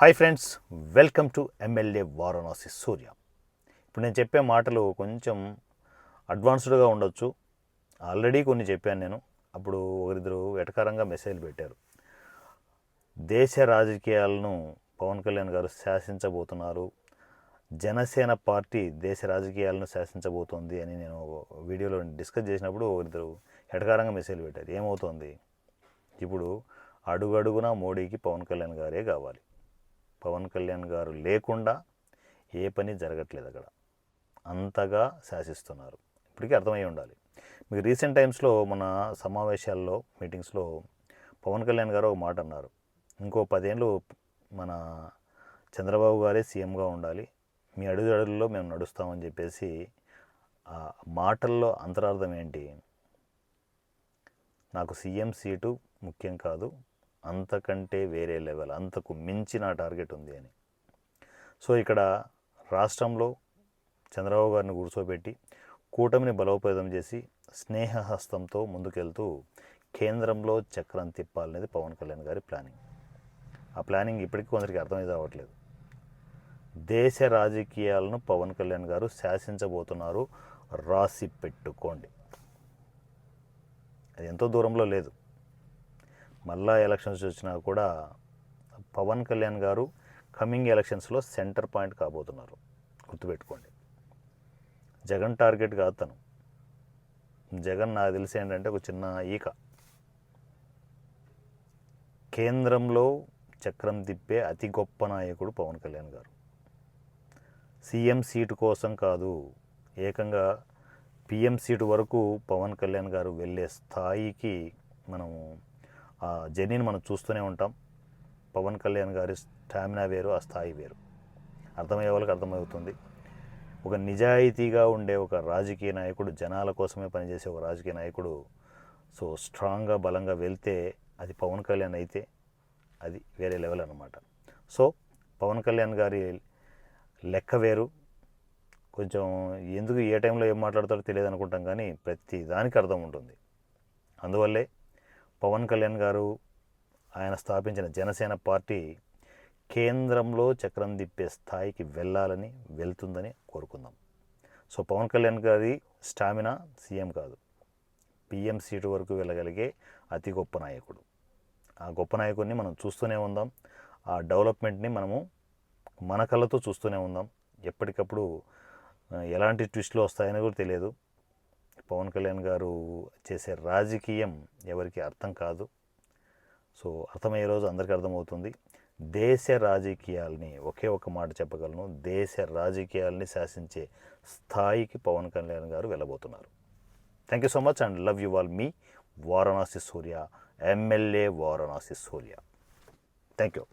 Hi friends welcome to MLA Varanasi Surya. ఇప్పుడు నేను చెప్పే మాటలు కొంచెం అడ్వాన్స్డ్గా ఉండొచ్చు. ఆల్రెడీ కొన్ని చెప్పాను నేను. అప్పుడు ఒకరిద్దరు వెటకారంగా మెసేజ్ పెట్టారు. దేశ రాజకీయాలను పవన్ కళ్యాణ్ గారు శాసించబోతున్నారు. జనసేన పార్టీ దేశ రాజకీయాలను శాసించబోతోంది అని నేను వీడియోలో డిస్కస్ చేసినప్పుడు ఒకరిద్దరు ఎటకారంగా మెసేజ్ పెట్టారు. ఏమవుతోంది? ఇప్పుడు అడుగడుగునా మోడీకి పవన్ కళ్యాణ్ గారే కావాలి. పవన్ కళ్యాణ్ గారు లేకుండా ఏ పని జరగట్లేదు అక్కడ. అంతగా శాసిస్తున్నారు. ఇప్పటికీ అర్థమై ఉండాలి. మీకు రీసెంట్ టైమ్స్లో మన సమావేశాల్లో మీటింగ్స్లో పవన్ కళ్యాణ్ గారు ఒక మాట అన్నారు. ఇంకో పదేళ్ళు మన చంద్రబాబు గారే సీఎంగా ఉండాలి. మీ అడుగు అడుగుల్లో మేము నడుస్తామని చెప్పేసి ఆ మాటల్లో అంతరార్థం ఏంటి? నాకు సీఎం సీటు ముఖ్యం కాదు. అంతకంటే వేరే లెవెల్ అంతకు మించి నా టార్గెట్ ఉంది అని. సో ఇక్కడ రాష్ట్రంలో చంద్రబాబు గారిని కూర్చోబెట్టి కూటమిని బలోపేతం చేసి స్నేహహస్తంతో ముందుకెళ్తూ కేంద్రంలో చక్రం తిప్పాలనేది పవన్ కళ్యాణ్ గారి ప్లానింగ్. ఆ ప్లానింగ్ ఇప్పటికీ కొందరికి అర్థమైతే అవ్వట్లేదు దేశ రాజకీయాలను పవన్ కళ్యాణ్ గారు శాసించబోతున్నారు రాసి పెట్టుకోండి. అది ఎంతో దూరంలో లేదు. మళ్ళా ఎలక్షన్స్ వచ్చినా కూడా పవన్ కళ్యాణ్ గారు కమింగ్ ఎలక్షన్స్లో సెంటర్ పాయింట్ కాబోతున్నారు. గుర్తుపెట్టుకోండి. జగన్ టార్గెట్ కాదు తను. జగన్ నాకు తెలిసి ఏంటంటే ఒక చిన్న ఈక. కేంద్రంలో చక్రం తిప్పే అతి గొప్ప నాయకుడు పవన్ కళ్యాణ్ గారు. సీఎం సీటు కోసం కాదు ఏకంగా పిఎం సీటు వరకు పవన్ కళ్యాణ్ గారు వెళ్ళే స్థాయికి మనము ఆ జర్నీని మనం చూస్తూనే ఉంటాం. పవన్ కళ్యాణ్ గారి స్టామినా వేరు ఆ స్థాయి వేరు. అర్థమయ్యే వాళ్ళకి అర్థమవుతుంది. ఒక నిజాయితీగా ఉండే ఒక రాజకీయ నాయకుడు జనాల కోసమే పనిచేసే ఒక రాజకీయ నాయకుడు సో స్ట్రాంగ్గా బలంగా వెళ్తే అది పవన్ కళ్యాణ్ అయితే అది వేరే లెవెల్ అనమాట సో పవన్ కళ్యాణ్ గారి లెక్క వేరు. కొంచెం ఎందుకు ఏ టైంలో ఏం మాట్లాడతారో తెలియదు అనుకుంటాం కానీ ప్రతి దానికి అర్థం ఉంటుంది. అందువల్లే పవన్ కళ్యాణ్ గారు ఆయన స్థాపించిన జనసేన పార్టీ కేంద్రంలో చక్రం తిప్పే స్థాయికి వెళ్ళాలని వెళ్తుందని కోరుకుందాం. సో పవన్ కళ్యాణ్ గారి స్టామినా సీఎం కాదు. పిఎం సీటు వరకు వెళ్ళగలిగే అతి గొప్ప నాయకుడు. ఆ గొప్ప నాయకుడిని మనం చూస్తూనే ఉందాం. ఆ డెవలప్మెంట్ని మనము మన కళ్ళతో చూస్తూనే ఉందాం. ఎప్పటికప్పుడు ఎలాంటి ట్విస్ట్లు వస్తాయని కూడా తెలియదు. పవన్ కళ్యాణ్ గారు చేసే రాజకీయం ఎవరికి అర్థం కాదు. సో అర్థమయ్యే రోజు అందరికీ అర్థమవుతుంది. దేశ రాజకీయాల్ని ఒకే ఒక మాట చెప్పగలను. దేశ రాజకీయాల్ని శాసించే స్థాయికి పవన్ కళ్యాణ్ గారు వెళ్ళబోతున్నారు. Thank you so much and love you all me Varanasi Surya MLA Varanasi Surya. Thank you